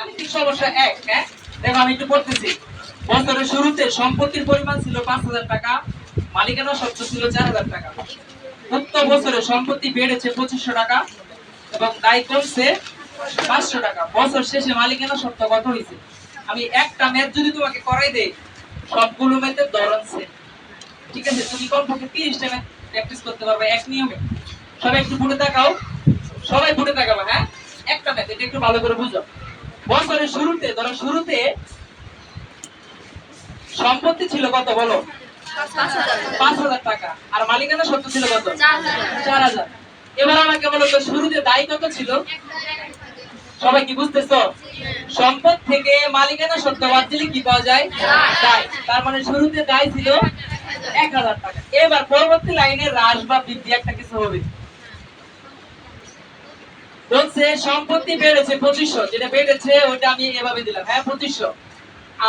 গাণিতিক সমস্যা এক হ্যাঁ? দেখো, আমি একটু পড়তেছি বছরের শুরুতে সম্পত্তির পরিমাণ ছিল পাঁচ হাজার টাকা, মালিকানা সত্য ছিল চার হাজার টাকা। উক্ত বছরে সম্পত্তি বেড়েছে পঁচিশশো টাকা এবং দায় কমছে পাঁচশো টাকা। বছর শেষে মালিকানা সত্য কত হয়েছে? আমি একটা ম্যাথ যদি তোমাকে করাই দেই, সবগুলো ম্যাথের ধরন same। ঠিক আছে? তুমি কমপক্ষে তিরিশটা ম্যাথ প্র্যাকটিস করতে পারবে এক নিয়মে। সবাই একটু ফুটে তাকাও। সবাই ফুটে তাকাবে হ্যাঁ? একটা ম্যাথ এটা একটু ভালো করে বুঝো। বছরের শুরুতে, ধরো শুরুতে সম্পত্তি ছিল কত বলো? পাঁচ হাজার টাকা। আর মালিকানা সত্য ছিল কত? চার হাজার। এবার আমাকে বলো তো, শুরুতে দায় কত ছিল? সবাই কি বুঝতেছো? সম্পদ থেকে মালিকানা সত্য বাদ দিলে কি পাওয়া যায়? দায়। তার মানে শুরুতে দায় ছিল এক হাজার টাকা। এবার পরবর্তী লাইনে হ্রাস বা বৃদ্ধি একটা কিছু হবে। বলছে, সম্পত্তি বেড়েছে পঁচিশশো, যেটা বেড়েছে ওটা আমি এভাবে দিলাম। হ্যাঁ পঁচিশশো।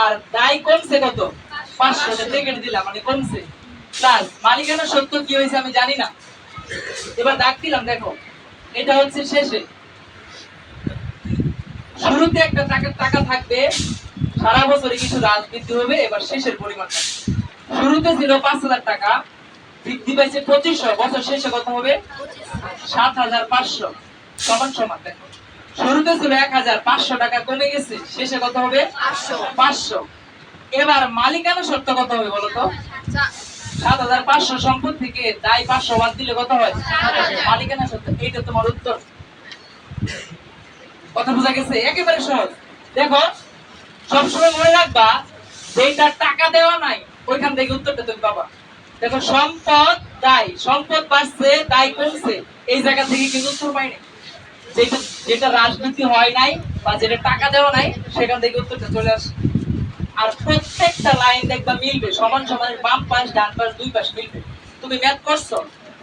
আর দায় কমছে কত? পাঁচশো ব্রেকেট দিলাম মানে কমছে। প্লাস মালিকানা সত্য কি হয়েছে আমি জানি না। এবার দাগ দিলাম, দেখো। এটা হচ্ছে শেষে। শুরুতে একটা টাকা টাকা থাকবে, সারা বছরে কিছু হ্রাস বৃদ্ধি হবে, এবার শেষের পরিমাণটা শুরুতে ছিল পাঁচ হাজার টাকা, বৃদ্ধি পাইছে পঁচিশশো, বছর শেষে কত হবে? সাত হাজার পাঁচশো। সমান সমান দেখো। শুরুতে ছিল এক হাজার পাঁচশো টাকা কমে গেছে শেষে কত হবে? পাঁচশো। এবার মালিকানা সত্য কত হবে বলো তো? সাত হাজার পাঁচশো সম্পদ থেকে দায় পাঁচশো বাদ দিলে কত হয়? মালিকানা সত্য এইটা তোমার উত্তর। কথা বোঝা গেছে? একেবারে সহজ। দেখো সবসময় মনে রাখবা যেটা টাকা দেওয়া নাই ওইখান থেকে উত্তরটা তুমি পাবা। দেখো সম্পদ দায় সম্পদ বাড়ছে দায় কমছে এই জায়গা থেকে কিন্তু উত্তর পাইনি। যেটা যেটা রাজনীতি হয় নাই বা যেটা টাকা দেওয়া নাই সেখান থেকে উত্তরটা চলে আসে। আর প্রত্যেকটা লাইন দেখবা মিলবে সমান সমান বাম পাশ ডান পাশ দুই পাশ মিলবে। তুমি ম্যাথ করছ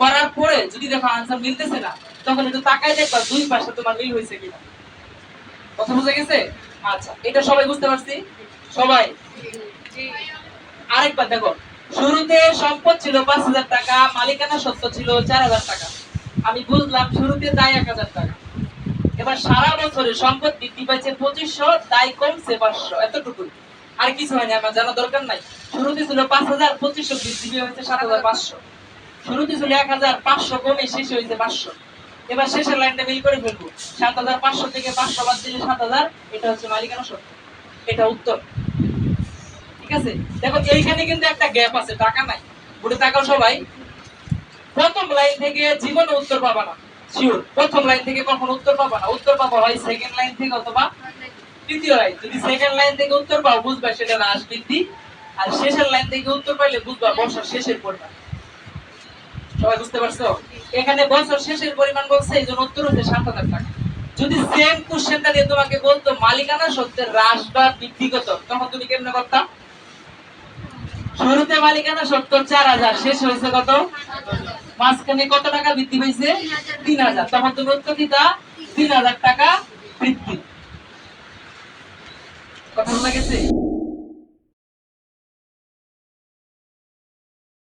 করার পরে যদি দেখো আনসার মিলতেছে না তখন একটু তাকাই দেখবা দুই পাশে তোমার মিল হয়েছে কিনা। কথা বুঝে গেছে? আচ্ছা এটা সবাই বুঝতে পারছি? সবাই? আরেকবার দেখো শুরুতে সম্পদ ছিল পাঁচ হাজার টাকা মালিকানা সত্য ছিল চার হাজার টাকা। আমি বুঝলাম শুরুতে দায় এক হাজার টাকা। এবার সারা বছরে সম্পদ বৃদ্ধি পাইছে পঁচিশশো, তাই কমছে পাঁচশো এতটুকু আর কিছু হয়নি, আমার জানা দরকার নাই। শুরুতে ছিল পাঁচ হাজার, পঁচিশশো বৃদ্ধি হয়েছে সাত হাজার পাঁচশো। শুরুতে ছিল এক হাজার, পাঁচশো কমে শেষে হয়েছে পাঁচশো। এবার শেষের লাইনটা মিল করে ফেলব। সাত হাজার, পাঁচশো থেকে পাঁচশো বাদ দিলে সাত হাজার, এটা হচ্ছে মালিকানা সত্য এটা উত্তর। ঠিক আছে? দেখো, এইখানে কিন্তু একটা গ্যাপ আছে, টাকা নাই। বুড়ে তাকাও সবাই। প্রথম লাইন থেকে জীবনে উত্তর পাবা না। শিওর প্রথম লাইন থেকে উত্তর পাবা না। উত্তর পাবা হয় সেকেন্ড লাইন থেকে অথবা তৃতীয় লাইন যদি সেকেন্ড লাইন থেকে উত্তর পাও, বুঝবা সেটা বৃদ্ধি। আর শেষের লাইন থেকে উত্তর পাইলে বুঝবা শেষের পরিমাণ। সবাই বুঝতে পারছ? এখানে বছর শেষের পরিমাণ বলছে, এই জন্য উত্তর হচ্ছে সাত হাজার টাকা। যদি সেম কোশ্চেনটা দিয়ে তোমাকে বলতো, মালিকানা সত্যের হ্রাস বা বৃদ্ধি কত? তখন তুমি কেমনে করতাম শুরুতে মালিকানা সত্তর চার হাজার, শেষ হয়েছে কত? মাঝখানে কত টাকা বৃদ্ধি পাইছে তিন হাজার। তখন তুমি উত্তর দিতা তিন হাজার টাকা বৃদ্ধি। কথা শোনা গেছে?